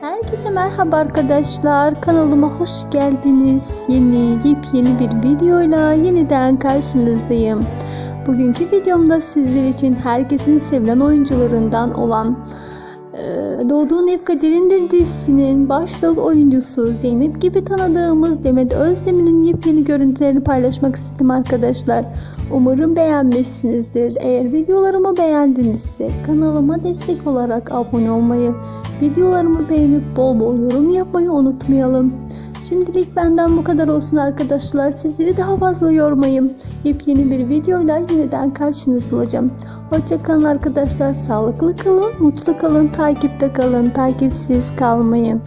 Herkese merhaba arkadaşlar. Kanalıma hoş geldiniz. Yeni, yepyeni bir videoyla yeniden karşınızdayım. Bugünkü videomda sizler için herkesin sevilen oyuncularından olan Doğduğun Ev Kaderindir dizisinin başrol oyuncusu Zeynep gibi tanıdığımız Demet Özdemir'in yepyeni görüntülerini paylaşmak istedim arkadaşlar. Umarım beğenmişsinizdir. Eğer videolarımı beğendinizse kanalıma destek olarak abone olmayı, videolarımı beğenip bol bol yorum yapmayı unutmayalım. Şimdilik benden bu kadar olsun arkadaşlar. Sizleri daha fazla yormayayım. Yepyeni bir videoyla yeniden karşınızda olacağım. Hoşçakalın arkadaşlar. Sağlıklı kalın, mutlu kalın, takipte kalın, takipsiz kalmayın.